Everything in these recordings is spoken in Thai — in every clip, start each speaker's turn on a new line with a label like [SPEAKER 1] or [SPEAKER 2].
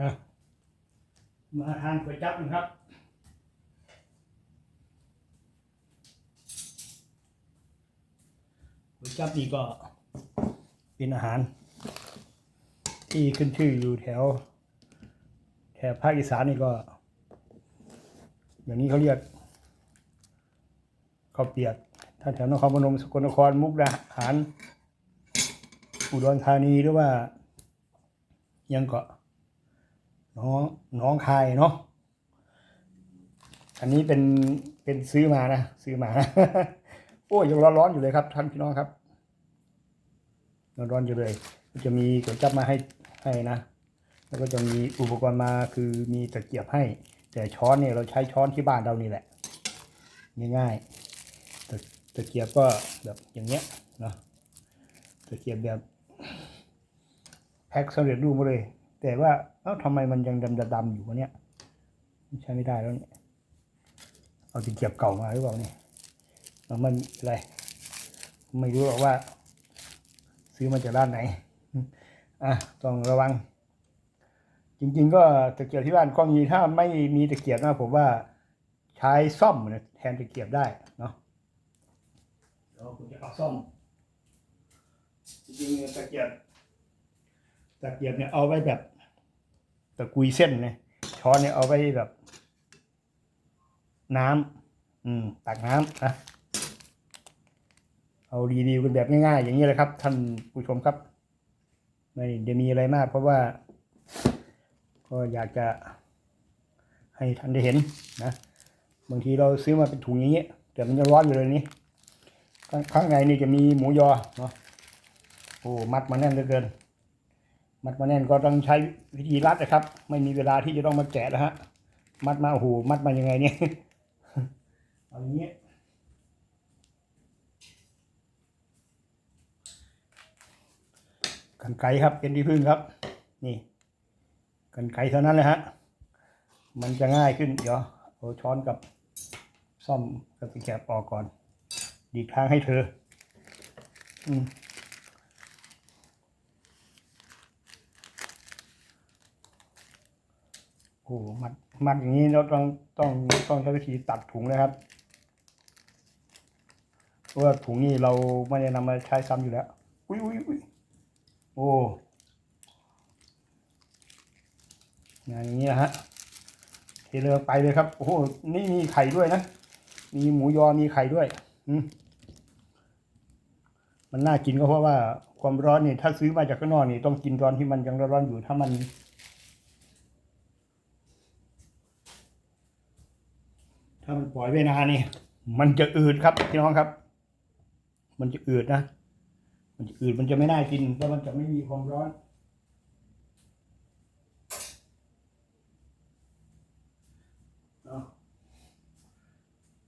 [SPEAKER 1] อะมาทานก๋วยจั๊บนะครับ ก๋วยจั๊บนี่ก็เป็นอาหาร ที่ขึ้นชื่ออยู่แถว แถบภาคอีสานนี่ก็อย่างนี้เขาเรียกข้าวเปียกถ้าแถวนครพนมสกลนครมุกดาหารอุดรธานีหรือว่ายังเกาะ น้องน้องคายเนาะอันนี้เป็นเป็นซื้อมานะซื้อมานะโอ้ยยังร้อนๆอยู่เลยครับ ท่านพี่น้องครับร้อนๆอยู่เลย จะมีก๋วยจับมาให้ให้นะแล้วก็จะมีอุปกรณ์มาคือมีตะเกียบให้ แต่ช้อนเนี่ยเราใช้ช้อนที่บ้านเรานี่แหละ ง่ายๆตะตะเกียบก็แบบอย่างเงี้ยเนาะตะเกียบแบบแพ็คสำเร็จรูปมาเลย แต่ว่าเอ้าทำไมมันยังดำๆอยู่วะเนี่ยใช้ไม่ได้แล้วเนี่ยเอาตะเกียบเก่ามาหรือเปล่าเนี่ยมันอะไร ไม่รู้หรอกว่า ซื้อมาจากร้านไหนอะต้องระวัง จริง ๆ ก็ตะเกียบที่บ้านก็มีถ้าไม่มีตะเกียบนะผมว่าใช้ซ่อมนะแทนตะเกียบได้เนาะเดี๋ยวคุณจะเอาซ่อมจริงๆตะเกียบ ตะเกียบเนี่ยเอาไว้แบบตะกุยเส้นเนะช้อนเนี่ยเอาไว้แบบ น้ำอืมตักน้ำนะเอารีวิวกันแบบง่ายๆ อย่างนี้เลยครับ ท่านผู้ชมครับ ไม่ได้มีอะไรมาก เพราะว่า ก็อยากจะให้ท่านได้เห็นนะบางทีเราซื้อมาเป็นถุงอย่างเงี้ยแต่มันจะร้อนอยู่เลยนี่ข้างข้างในนี่จะมีหมูยอเนาะโอ้มัดมาแน่นเหลือเกิน มัดมาแน่นก็ต้องใช้วิธีรัดนะครับ ไม่มีเวลาที่จะต้องมาแกะแล้วฮะ มัดมาโอ้โหมัดมายังไงเนี่ยเอาอย่างเงี้ยกันไกครับเป็นที่พึ่งครับ นี่ กันไกเท่านั้นเลยฮะ มันจะง่ายขึ้นเดี๋ยวเอาช้อนกับซ่อมกับตะแกรงออกก่อนดีกทางให้เธอ อืม โอ้มัดมัดอย่างนี้เราต้องต้องต้องใช้วิธีตัดถุงนะครับเพราะว่าถุงนี้เราไม่ได้นำมาใช้ซ้ำอยู่แล้วอุ้ยอุ้ยอุ้ยโอ้อย่างนี้นะฮะเทเลยไปเลยครับโอ้โหนี่มีไข่ด้วยนะ มีหมูยอมีไข่ด้วยมันน่ากินก็เพราะว่าความร้อนนี่ถ้าซื้อมาจากข้างนอกนี่ต้องกินตอนที่มันยังร้อนอยู่ถ้ามัน ถ้า มันปล่อยไว้นานนี่ มันจะอืดครับพี่น้องครับ มันจะอืดนะ มันจะอืดมันจะไม่น่ากินเพราะมันจะไม่มีความร้อน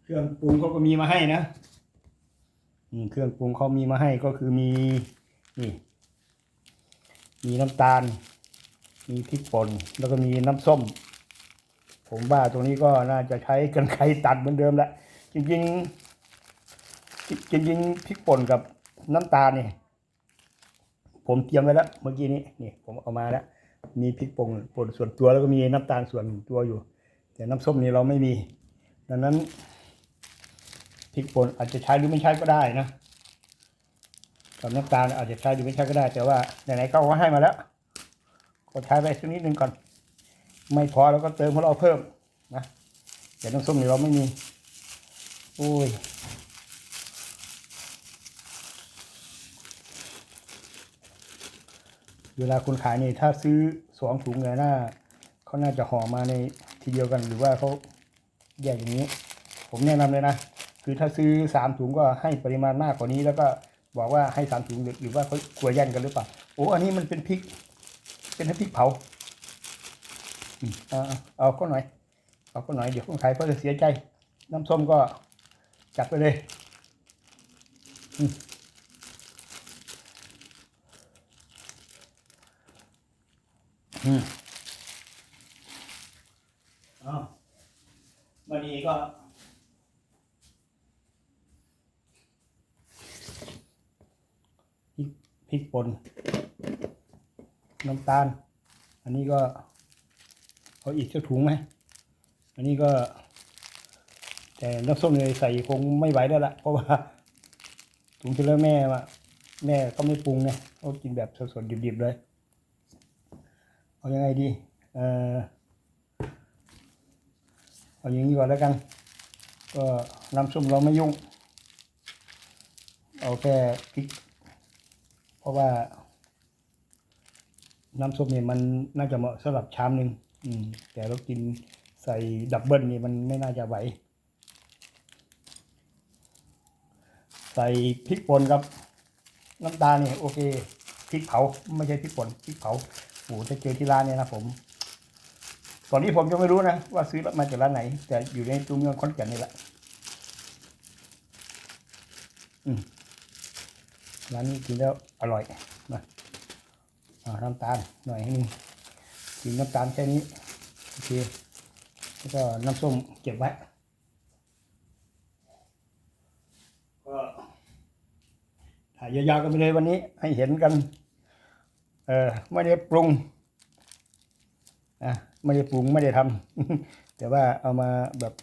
[SPEAKER 1] เครื่องปรุงเขาก็มีมาให้นะอืเครื่องปรุงเขามีมาให้ก็คือมีนี่มีน้ำตาล มีพริกป่นแล้วก็มีน้ำส้ม ผมว่าตรงนี้ก็น่าจะใช้กันไกรตัดเหมือนเดิมแหละจริงๆจริงๆพริกป่นกับน้ำตาลนี่ผมเตรียมไว้แล้วเมื่อกี้นี้นี่ผมเอามาแล้วมีพริกป่นป่นส่วนตัวแล้วก็มีน้ำตาลส่วนตัวอยู่ แต่น้ำส้มนี่เราไม่มี ดังนั้นพริกป่นอาจจะใช้หรือไม่ใช้ก็ได้นะกับน้ำตาลอาจจะใช้หรือไม่ใช้ก็ได้ แต่ว่าไหนๆก็เอาให้มาแล้วก็ใช้ไปสักนิดนึงก่อน ไม่พอเราก็เติมของเราเพิ่มนะแต่น้ำส้มนี่เราไม่มีโอ้ยเวลาคุณขายนี่ถ้าซื้อสองถุงเนี่ยน่าเขาน่าจะห่อมาในทีเดียวกันหรือว่าเขาแยกอย่างนี้ ผมแนะนำเลยนะ คือถ้าซื้อสามถุงก็ให้ปริมาณมากกว่านี้ แล้วก็บอกว่าให้สามถุงหรือว่าเขากลัวแย่งกันหรือเปล่าโอ้อันนี้มันเป็นพริก เป็นพริกเผา เอาเอาเอาก็หน่อย เอาก็หน่อยเดี๋ยวคนขายเขาจะเสียใจ น้ำส้มก็จัดไปเลยอืมอืมเอาวันนี้ก็พริกพริกป่นน้ำตาล อันนี้ก็ เอาอีกสักถุงไหม อันนี้ก็ แต่น้ำส้มเลยใส่คงไม่ไหวแล้วละเพราะว่าถุงที่แล้วแม่ว่าแม่ก็ไม่ปรุงไงเขากินแบบสดๆดิบๆเลย เอายังไงดี เออเอาอย่างนี้ก่อนแล้วกัน ก็น้ำส้มเราไม่ยุ่ง เอาแค่พริก เพราะว่าน้ำส้มเนี่ยมันน่าจะเหมาะสำหรับชามหนึ่ง อืม แต่เรากินใส่ดับเบิลนี่มันไม่น่าจะไหว ใส่พริกป่นครับ น้ำตาลเนี่ยโอเคพริกเผา ไม่ใช่พริกป่นพริกเผาโอ้โหถ้าเจอที่ร้านเนี่ยนะผม ตอนนี้ผมยังไม่รู้นะ ว่าซื้อมาจากร้านไหน แต่อยู่ในตัวเมืองขอนแก่นนี่แหละร้านนี้กินแล้วอร่อยนะอ่าน้ำตาลหน่อยให้นึง กินน้ำตาลแค่นี้โอเคแล้วก็น้ำส้มเก็บไว้ก็ถ่ายยาวๆกันไปเลยวันนี้ให้เห็นกันเออไม่ได้ปรุงอะไม่ได้ปรุงไม่ได้ทำแต่ว่าเอามาแบบ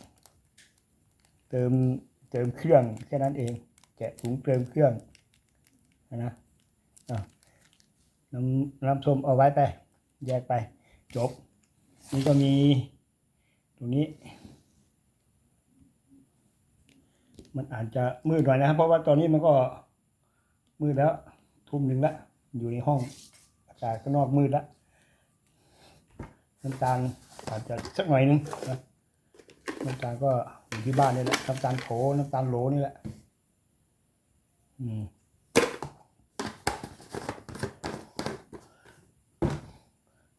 [SPEAKER 1] เติมเติมเครื่องแค่นั้นเอง แกะถุงเติมเครื่องนะน้ำน้ำส้มเอาไว้ไป แยกไป จบ นี่ก็มีตรงนี้ มันอาจจะมืดหน่อยนะครับ เพราะว่าตอนนี้มันก็มืดแล้ว ทุ่มหนึ่งแล้วอยู่ในห้องอากาศข้างนอกมืดแล้วน้ำตาลอาจจะสักหน่อยนึงนะน้ำตาลก็อยู่ที่บ้านนี่แหละน้ำตาลโถน้ำตาลโหลนี่แหละ อืม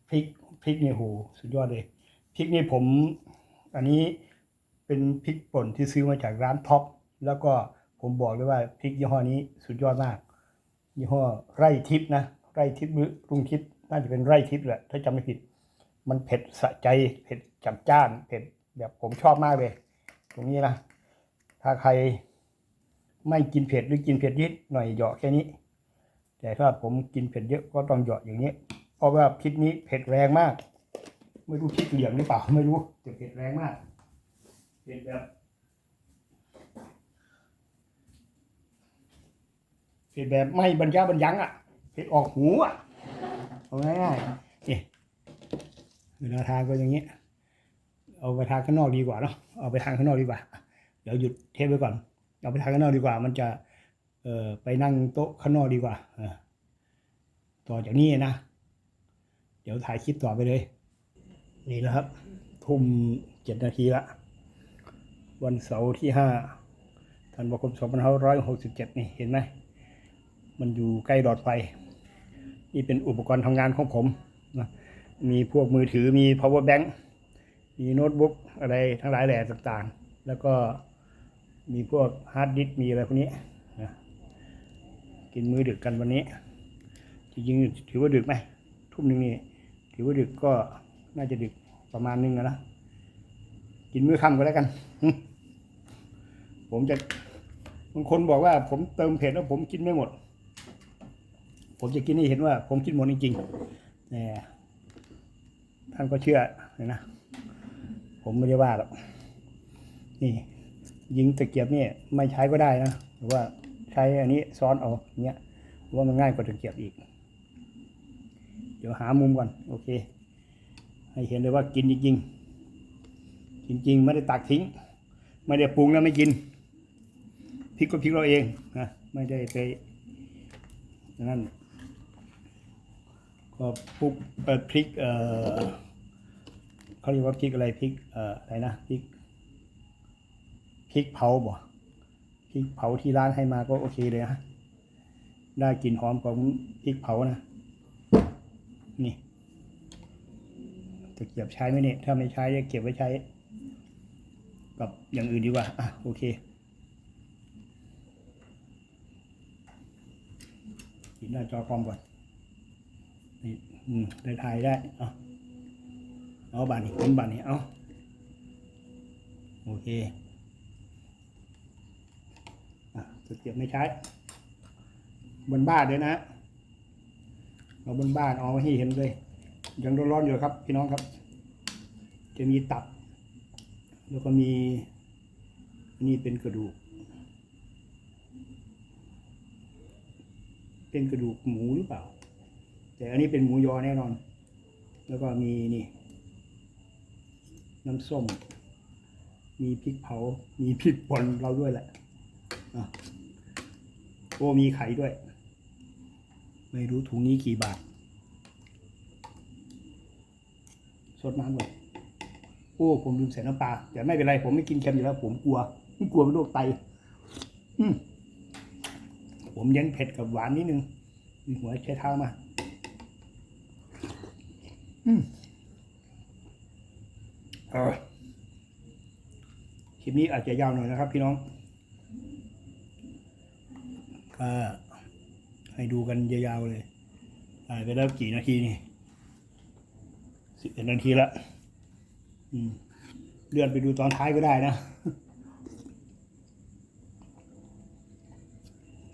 [SPEAKER 1] พริก พริกนี่โหสุดยอดเลยพริกนี่ผม อันนี้เป็นพริกป่นที่ซื้อมาจากร้านท็อปแล้วก็ผมบอกเลยว่าพริกยี่ห้อนี้สุดยอดมาก ยี่ห้อไร่ทิพย์นะไร่ทิพย์หรือลุงทิพย์น่าจะเป็นไร่ทิพย์แหละถ้าจำไม่ผิด มันเผ็ดสะใจเผ็ดจัดจ้านเผ็ดแบบผมชอบมากเลย ตรงนี้นะถ้าใครไม่กินเผ็ดหรือกินเผ็ดนิดหน่อยเหยาะแค่นี้ แต่ถ้าผมกินเผ็ดเยอะก็ต้องเหยาะอย่างนี้ เพราะว่าพริกนี้เผ็ดแรงมาก ไม่รู้พริกเหลี่ยมหรือเปล่าไม่รู้แต่เผ็ดแรงมากเผ็ดแบบเผ็ดแบบไม่บรรยาบรรยังอะเผ็ดออกหูอะเอาง่ายๆนี่เวลาทานก็อย่างนี้เอาไปทานข้างนอกดีกว่าเนาะเอาไปทานข้างนอกดีกว่าเดี๋ยวหยุดเทปไว้ก่อนเอาไปทานข้างนอกดีกว่า มันจะเอ่อไปนั่งโต๊ะข้างนอกดีกว่าต่อจากนี้นะ ดี๋ยวถ่ายคลิปต่อไปเลย นี่นะครับ ทุ่มเจ็ดนาทีละ วันเสาร์ที่ห้าธันวาคมสองพันห้าร้อยหกสิบเจ็ดนี่เห็นไหม มันอยู่ใกล้หลอดไฟ นี่เป็นอุปกรณ์ทำงานของผมนะมีพวกมือถือมี power bank มีโน้ตบุ๊กอะไรทั้งหลายแหล่ต่างๆ แล้วก็มีพวกฮาร์ดดิสก์มีอะไรพวกนี้นะกินมื้อดึกกันวันนี้จริงๆถือว่าดึกไหมทุ่มหนึ่งนี่ ถือว่าดึกก็น่าจะดึกประมาณนึงนะกินมื้อค่ำก็แล้วกัน ผมจะบางคนบอกว่า ผมเติมเผ็ดแล้วผมกินไม่หมด ผมจะกินให้เห็นว่า ผมกินหมดจริงๆเนี่ยท่านก็เชื่อเลยนะ ผมไม่ได้ว่าหรอกนี่ ยิงตะเกียบนี่ไม่ใช้ก็ได้นะหรือว่าใช้อันนี้ซ้อนเอาอย่างเงี้ยเพราะว่ามันง่ายกว่าตะเกียบอีก เดี๋ยวหามุมก่อนโอเค ให้เห็นเลยว่ากินจริงๆจริงๆไม่ได้ตักทิ้ง ไม่ได้ปรุงแล้วไม่กินพริกก็พริกเราเองนะไม่ได้ไปนั่นก็พวกเอ่อพริกเอ่อเขาเรียกว่าพริกอะไรพริกเอ่ออะไรนะพริกพริกเผาบ่พริกเผาที่ร้านให้มาก็โอเคเลยนะได้กลิ่นหอมของพริกเผานะนี่ ตะเกียบใช้ไหมเนี่ย ถ้าไม่ใช้จะเก็บไว้ใช้ กับอย่างอื่นดีกว่า อะ โอเค ปิดหน้าจอคอมก่อน นี่ อืม ได้ถ่ายได้ เอาเอาบานนี้เป็นบานนี้ เอาโอเคอะตะเกียบไม่ใช้ บนบ้านเลยนะ เอาบนบ้านเอาให้เห็นเลย ยังร้อนๆอยู่ครับ พี่น้องครับ จะมีตับ แล้วก็มีนนี้เป็นกระดูก เป็นกระดูกหมูหรือเปล่า แต่อันนี้เป็นหมูยอแน่นอน แล้วก็มีนี่ น้ำส้ม มีพริกเผา มีพริกป่นเราด้วยแหละอะโอ้มีไข่ด้วย ไม่รู้ถุงนี้กี่บาท สดน้ำก่อนโอ้ผมลืมใส่น้ำปลาแต่ไม่เป็นไรผมไม่กินเค็มอยู่แล้ว ผมกลัวไม่กลัวเป็นโรคไต อืมผมเน้นเผ็ดกับหวานนิดนึงมีหัวใช้เท้ามา อืมเออคลิปนี้อาจจะยาวหน่อยนะครับ พี่น้องก็ให้ดูกันยาวๆเลยถ่ายไปแล้วกี่นาทีนี่ สิบเอ็ดนาทีละเลื่อนไปดูตอนท้ายก็ได้นะ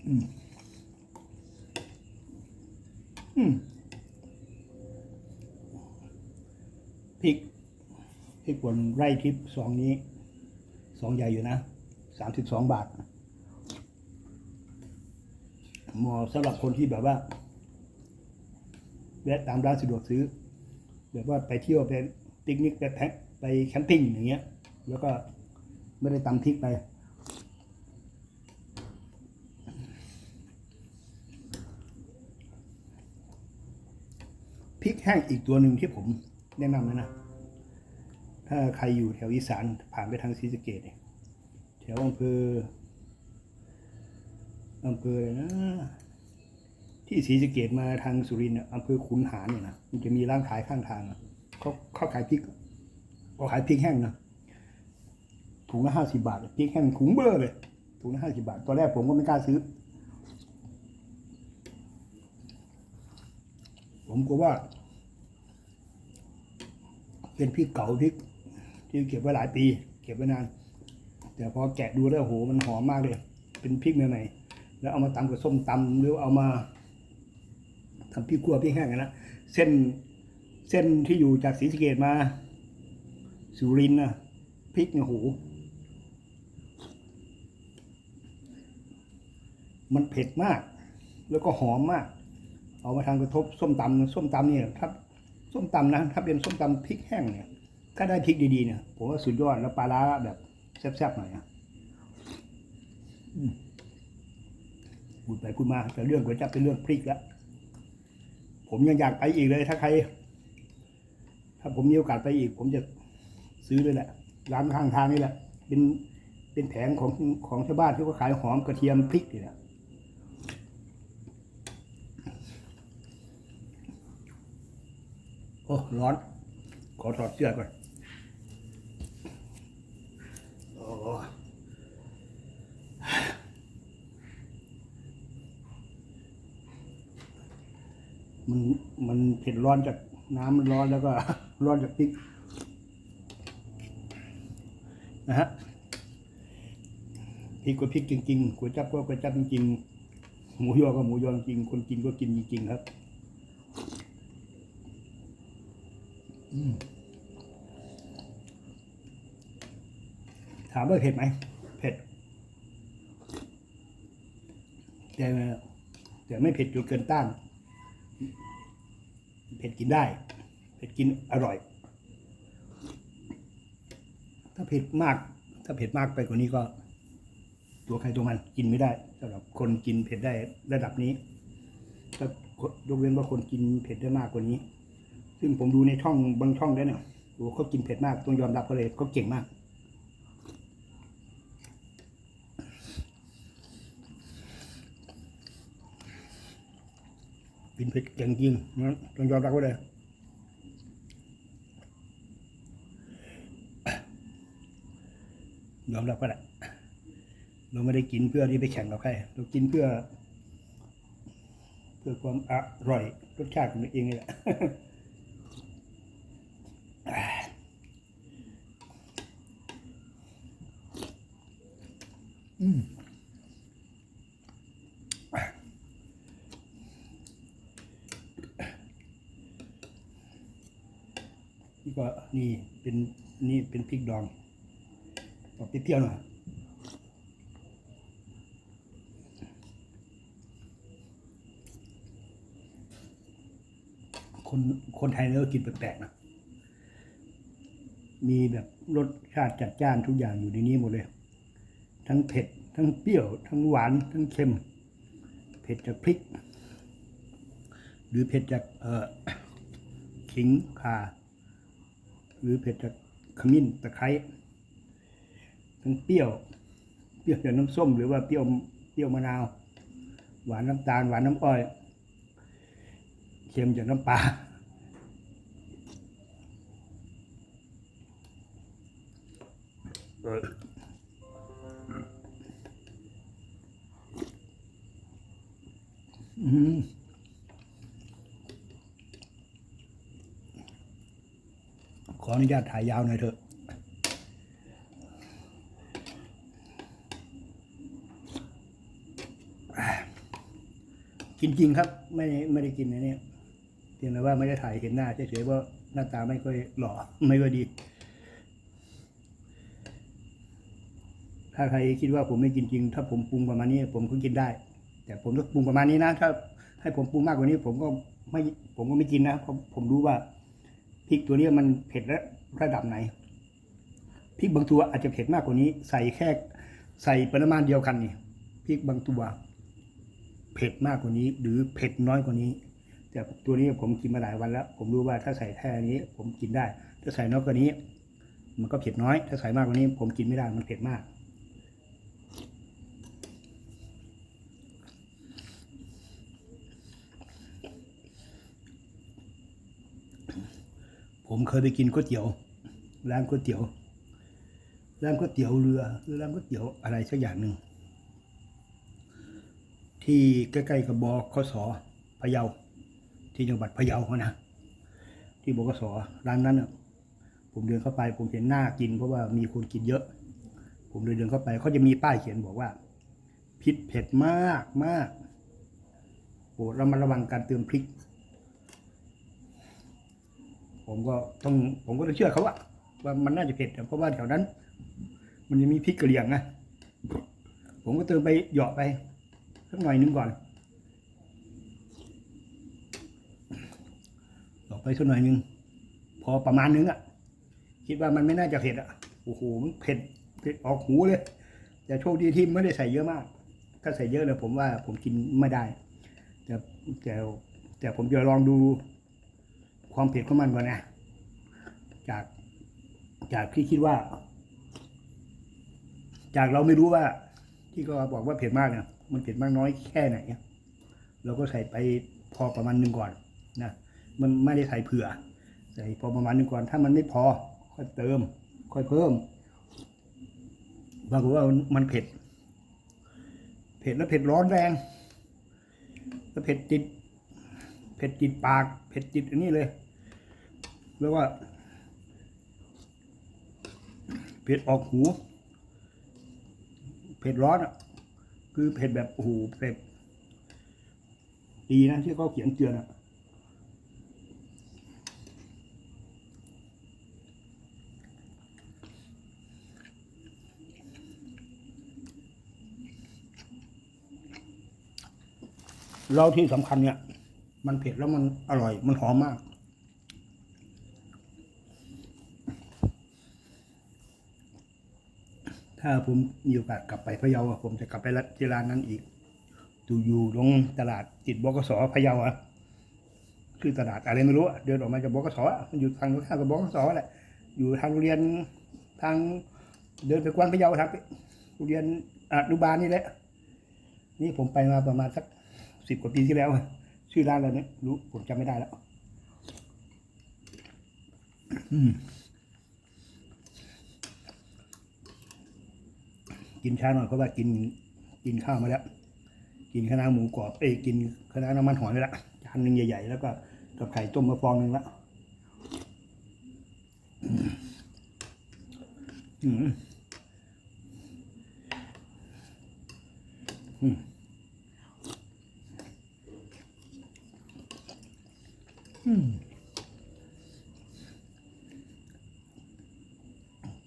[SPEAKER 1] อืมอืมพริกพริกป่นไร่ทิพย์สองนี้ สองใหญ่อยู่นะสามสิบสองบาทเหมาะสำหรับคนที่แบบว่าแวะตามร้านสะดวกซื้อ แบบว่าไปเที่ยวไปปิกนิกไปแพ็คไปแคมปิ้งอย่างเงี้ย แล้วก็ไม่ได้ตำพริกไป พริกแห้งอีกตัวหนึ่งที่ผมแนะนำเลยนะ ถ้าใครอยู่แถวอีสานผ่านไปทางศรีสะเกดเนี่ยแถวอำเภออำเภออะไรนะ ที่ศรีสะเกดมาทางสุรินทร์เนี่ยอำเภอขุนหารเนี่ยนะมันจะมีร้านขายข้างทางเขาเขาขายพริกเขาขายพริกแห้งนะถุงละห้าสิบาทพริกแห้งถุงเบอร์เลยถุงละห้าสิบาทตอนแรกผมก็ไม่กล้าซื้อ ผมก็ว่า เป็นพริกเก่าพริก ที่เก็บไว้หลายปี เก็บไว้นาน แต่พอแกะดูแล้วโหมันหอมมากเลย เป็นพริกใหม่ๆแล้วเอามาตำกับส้มตำหรือเอามา ทำพริกขั่วพริกแห้งอะนะเส้นเส้นที่อยู่จากศรีสะเกดมา สุรินทร์นะพริกเนี่ยโหมันเผ็ดมาก แล้วก็หอมมาก เอามาทำกระทบส้มตำส้มตำเนี่ยถ้าส้มตำนะถ้าเป็นส้มตำพริกแห้งเนี่ย ถ้าได้พริกดีๆเนี่ยผมว่าสุดยอดแล้วปลาร้าแบบแซ่บๆหน่อยอะพูดไปพูดมาแต่เรื่องก๋วยจั๊บเป็นเรื่องพริกแล้ว ผมยังอยากไปอีกเลย ถ้าใคร ถ้าผมมีโอกาสไปอีก ผมจะซื้อเลยแหละ ร้านข้างทางนี่แหละ เป็นเป็นแผงของของชาวบ้านที่เขาขายหอมกระเทียมพริกนี่แหละโอ้ร้อน ขอถอดเสื้อก่อน มันมันเผ็ดร้อนจากน้ำมันร้อนแล้วก็ร้อนจากพริกนะฮะพริกก็พริกจริงๆก๋วยจั๊บก็ก๋วยจั๊บจริงๆหมูยอก็หมูยอจริงคนกินก็กินจริงๆครับถามว่าเผ็ดไหมเผ็ดแต่แต่ไม่เผ็ดจนเกินต้าน เผ็ดกินได้ เผ็ดกินอร่อย ถ้าเผ็ดมาก ถ้าเผ็ดมากไปกว่านี้ก็ ตัวใครตัวมันกินไม่ได้สำหรับคนกินเผ็ดได้ระดับนี้ถ้ายกเว้นว่าคนกินเผ็ดได้มากกว่านี้ ซึ่งผมดูในช่องบางช่องแล้เนี่ยโอ้เขากินเผ็ดมากต้องยอมรับเขาเลยเขาเก่งมาก กินเผ็ดเก่งจริงนะต้องยอมรับเขาเลยยอมรับก็แหละเราไม่ได้กินเพื่อที่ไปแข่งกับใครเรากินเพื่อ เพื่อความอร่อยรสชาติของตัวเองนี่แหละอืม นี่ก็นี่เป็นนี่เป็นพริกดองออกเปรี้ยวหน่อยคนคนไทยเราก็กินแปลกๆนะ มีแบบรสชาติจัดจ้านทุกอย่างอยู่ในนี้หมดเลย ทั้งเผ็ด ทั้งเปรี้ยว ทั้งหวาน ทั้งเค็ม เผ็ดจากพริก หรือเผ็ดจากเอ่อขิงข่า หรือเผ็ดจากขมิ้นตะไคร้ทั้งเปรี้ยว เปรี้ยวจากน้ำส้ม หรือว่าเปรี้ยวเปรี้ยวมะนาว หวานน้ำตาลหวานน้ำอ้อย เค็มจากน้ำปลา ออนุญาตถ่ายยาวหน่อยเถอะกินจริงครับ ไม่ไม่ได้กินนะเนี่ยเพียงแต่ว่าไม่ได้ถ่ายเห็นหน้าเฉยๆว่าหน้าตาไม่ค่อยหล่อไม่ค่อยดี ถ้าใครคิดว่าผมไม่กินจริง ถ้าผมปรุงประมาณนี้ ผมก็กินได้ แต่ผมต้องปรุงประมาณนี้นะถ้าให้ผมปรุงมากกว่านี้ ผมก็ไม่ผมก็ไม่กินนะเพราะผมรู้ว่า พริกตัวนี้มันเผ็ดและระดับไหนพริกบางตัวอาจจะเผ็ดมากกว่านี้ ใส่แค่ใส่ปริมาณเดียวกันนี่พริกบางตัว เผ็ดมากกว่านี้ หรือเผ็ดน้อยกว่านี้ แต่ตัวนี้ผมกินมาหลายวันแล้ว ผมรู้ว่าถ้าใส่แค่นี้ ผมกินได้ ถ้าใส่น้อยกว่านี้ มันก็เผ็ดน้อย ถ้าใส่มากกว่านี้ ผมกินไม่ได้มันเผ็ดมาก ผมเคยไปกินก๋วยเตี๋ยวร้านก๋วยเตี๋ยวร้านก๋วยเตี๋ยวเรือหรือร้านก๋วยเตี๋ยวอะไรสักอย่างหนึ่งที่ใกล้ๆกับบคสพะเยา ที่จังหวัดพะเยาเขานะที่บกสร้านนั้นผมเดินเข้าไป ผมเห็นหน้ากินเพราะว่ามีคนกินเยอะ ผมเลยเดินเข้าไปเขาจะมีป้ายเขียนบอกว่าพิษเผ็ดมากมากโปรดระมัดระวังการเติมพริก ผมก็ต้องผมก็ต้องเชื่อเขาอะว่ามันน่าจะเผ็ดเพราะว่าแถวนั้น มันจะมีพริกกระเหรี่ยงนะผมก็เติมไปเหยาะไปสักหน่อยนึงก่อนหยาะไปสักหน่อยนึงพอประมาณนึงอะคิดว่ามันไม่น่าจะเผ็ดอะโอ้โหมันเผ็ดเผ็ดออกหูเลยแต่โชคดีที่ไม่ได้ใส่เยอะมาก ถ้าใส่เยอะเนี่ยผมว่าผมกินไม่ได้ แต่แต่แต่ผมจะลองดู ความเผ็ดของมันก่อนนะจาก จากที่คิดว่า จากเราไม่รู้ว่า ที่ก็บอกว่าเผ็ดมากเนี่ยมันเผ็ดมากน้อยแค่ไหนเราก็ใส่ไปพอประมาณหนึ่งก่อนนะมันไม่ได้ใส่เผื่อใส่พอประมาณหนึ่งก่อน ถ้ามันไม่พอ ค่อยเติม ค่อยเพิ่มปรากฏว่ามันเผ็ด เผ็ดแล้วเผ็ดร้อนแรง แล้วเผ็ดติด เผ็ดติดปาก เผ็ดติดอันนี้เลย เรียกว่าเผ็ดออกหูเผ็ดร้อนอะ คือเผ็ดแบบโอ้โหเผ็ดดีนะที่เขาเขียนเตือนอะเราที่สำคัญเนี่ย มันเผ็ดแล้วมันอร่อยมันหอมมาก ถ้าผมมีโอกาสกลับไปพะเยาผมจะกลับไปที่ร้านนั้นอีกอยู่อยู่ตรงตลาดติดบกสพะเยาอะคือตลาดอะไรไม่รู้เดินออกมาจากบกสมันอยู่ทางตรงข้ามกับบกสแหละอยู่ทางโรงเรียนทางเดินไปกวานพะเยาทางไปโรงเรียนอนุบาลนี่แหละ นี่ผมไปมาประมาณสักสิบกว่าปีที่แล้วชื่อร้านอะไรเนี่ยรู้ผมจำไม่ได้แล้ว อืม กินช้าหน่อยเพราะว่ากินกินข้าวมาแล้ว กินคะน้าหมูกรอบเอ้กินคะน้าน้ำมันหอยไปแล้วจานหนึ่งใหญ่ ๆ แล้วก็กับไข่ต้มมาฟองหนึ่งล้วอืมอืมอืม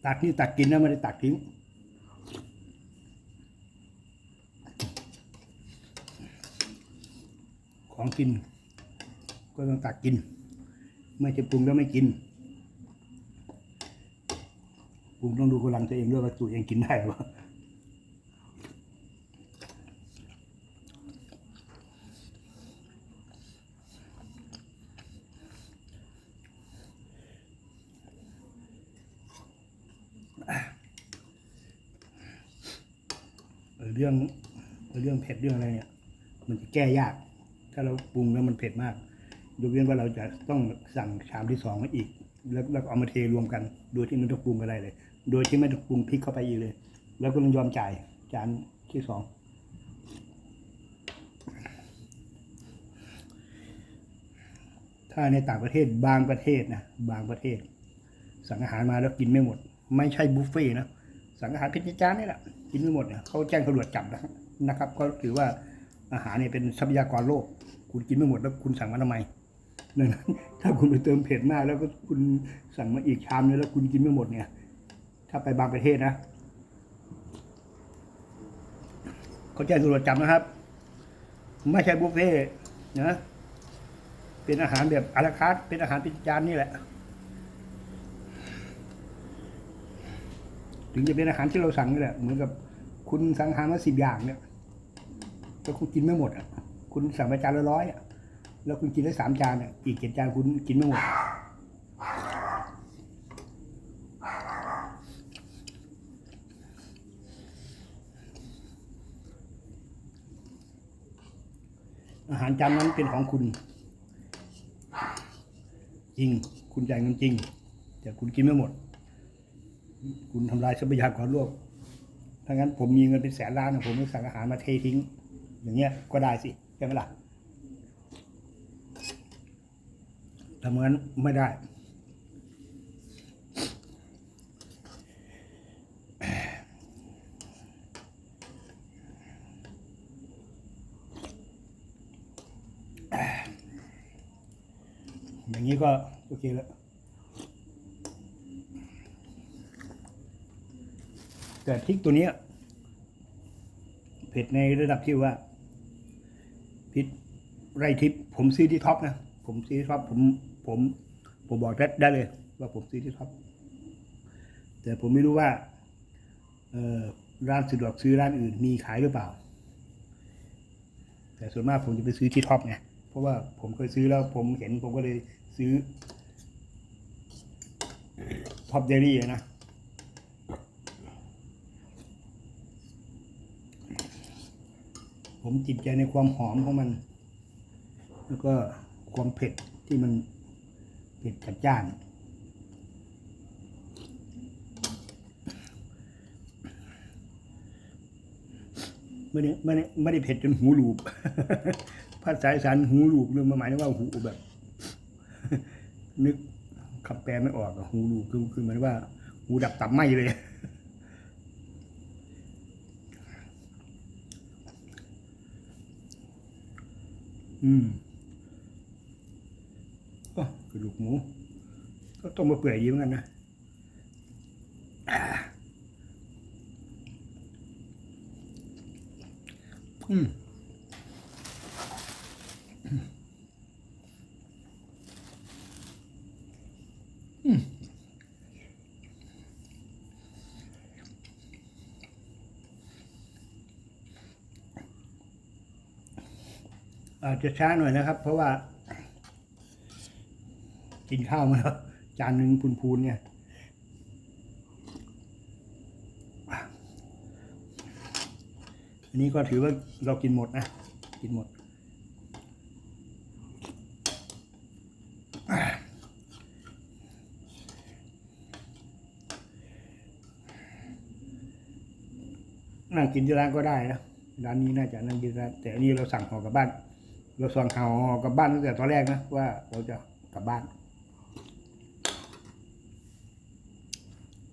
[SPEAKER 1] ตักนี่ตักกินนะไม่ได้ตักทิ้ง ของกิน ก็ต้องตักกิน ไม่จะปรุงแล้วไม่กินปรุงต้องดูกำลังตัวเองด้วยว่าตัวเองกินได้หรือเปล่าเออเรื่องเรื่องเผ็ดเรื่องอะไรเนี่ย มันจะแก้ยาก ถ้าเราปรุงแล้วมันเผ็ดมาก ยกเว้นว่าเราจะต้องสั่งชามที่สองมาอีก แล้วแล้วเอามาเทรวมกัน โดยที่ไม่ต้องปรุงอะไรเลย โดยที่ไม่ต้องปรุงพริกเข้าไปอีกเลย แล้วก็ต้องยอมจ่ายจานที่สองถ้าในต่างประเทศบางประเทศนะบางประเทศ สั่งอาหารมาแล้วกินไม่หมด ไม่ใช่บุฟเฟ่ต์นะสั่งอาหารเป็นจานนี่แหละกินไม่หมดเนี่ยเขาแจ้งตำรวจจับนะนะครับก็ถือว่า อาหารเนี่ยเป็นทรัพยากรโลก คุณกินไม่หมดแล้วคุณสั่งมาทำไมดังนั้นถ้าคุณไปเติมเผ็ดมาก แล้วก็คุณสั่งมาอีกชามนึงแล้วคุณกินไม่หมดเนี่ย ถ้าไปบางประเทศนะเขาแจ้งตำรวจจับนะครับ ไม่ใช่บุฟเฟ่นะเป็นอาหารแบบอาราคาร์ทเป็นอาหารเป็นจานนี่แหละ ถึงจะเป็นอาหารที่เราสั่งนี่แหละ เหมือนกับคุณสั่งอาหารมาสิบอย่างเนี่ย แต่คุณกินไม่หมดอะคุณสั่งไปจานละร้อยอะแล้วคุณกินได้สามจานอะอีกเจ็ดจานคุณกินไม่หมดอาหารจานนั้นเป็นของคุณ จริง คุณจ่ายเงินจริง แต่คุณกินไม่หมด คุณทำลายทรัพยากรโลกถ้างั้นผมมีเงินเป็นแสนล้านอะผมไม่สั่งอาหารมาเททิ้ง อย่างเงี้ยก็ได้สิใช่ไหมล่ะทำงั้นไม่ได้ อย่างนี้ก็โอเคแล้วแต่พริกตัวเนี้ยเผ็ดในระดับที่ว่า พริกไรทิพย์ผมซื้อที่ท็อปนะ ผมซื้อที่ท็อปผมผม ผมบอกได้ได้เลย ว่าผมซื้อที่ท็อปแต่ผมไม่รู้ว่าร้านสะดวกซื้อร้านอื่นมีขายหรือเปล่า แต่ส่วนมากผมจะไปซื้อที่ท็อปไงเพราะว่าผมเคยซื้อแล้วผมเห็นผมก็เลยซื้อท็อปเดลี่นะ ผมติดใจในความหอมของมัน แล้วก็ความเผ็ดที่มันเผ็ดจัดจ้าน ไม่ได้ไม่ได้ไม่ได้เผ็ดจนหูหลูบภาษาอีสานหูหลูบเรื่องหมายถึงว่าหูแบบ นึกคำแปลไม่ออกอะหูหลูบคือคือหมายว่า หูดับตับไหมเลย อืมก็กระดูกหมู ก็ต้มมาเปื่อยยิ้มกันนะอืม จจะช้าหน่อยนะครับ เพราะว่า กินข้าวมาแล้วจานหนึ่งพูนๆเนี่ยอันนี้ก็ถือว่าเรากินหมดนะ กินหมด นั่งกินที่ร้านก็ได้นะร้านนี้น่าจะนั่งกินร้านแต่อันนี้เราสั่งห่อกลับบ้าน เราสั่งห่อกลับบ้านตั้งแต่ตอนแรกนะว่าเราจะกลับบ้าน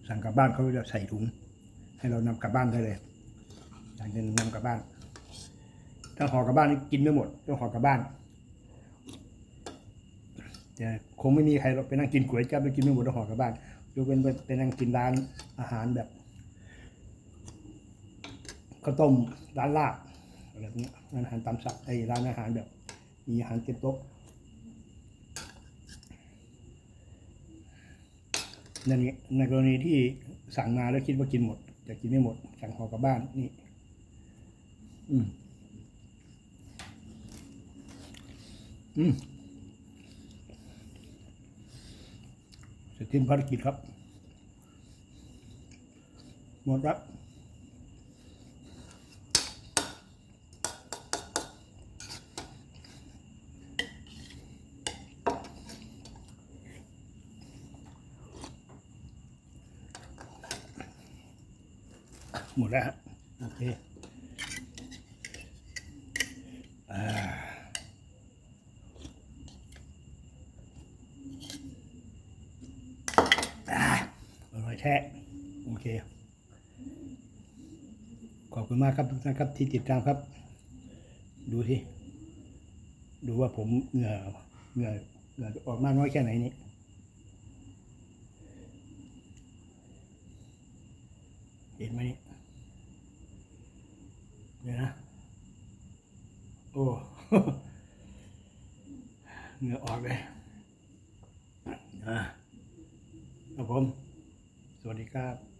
[SPEAKER 1] สั่งกลับบ้านเขาจะใส่ถุง ให้เรานำกลับบ้านได้เลยอยากจะนำกลับบ้าน ถ้าห่อกลับบ้านนี่กินไม่หมดต้องห่อกลับบ้านแต่คงไม่มีใครหรอกไปนั่งกินก๋วยจั๊บไปกินไม่หมดแล้วห่อกลับบ้านยกเว้นไปนั่งกินร้านอาหารแบบข้าวต้มร้านลาบอะไรแบบนี้ยร้านอาหารตามสั่งไอ้ร้านอาหารแบบ มีอาหารเต็มโต๊ะนั่นไงในกรณีที่สั่งมาแล้วคิดว่ากินหมดจะกินไม่หมด สั่งห่อกลับบ้านนี่ อืม อืมเสร็จสิ้นภารกิจครับ หมดแล้ว มดแล้วโอเคอ่าอร่อยแท้ โอเค ขอบคุณมากครับทุกท่านครับที่ติดตามครับ ดูที่ดูว่าผมเหงื่อเหงื่อเหงื่อออกมากน้อยแค่ไหนนี่เห็นไหมนี่เดี๋ยวนะ โอ้ เหงื่อออกเลยนะครับผม สวัสดีครับ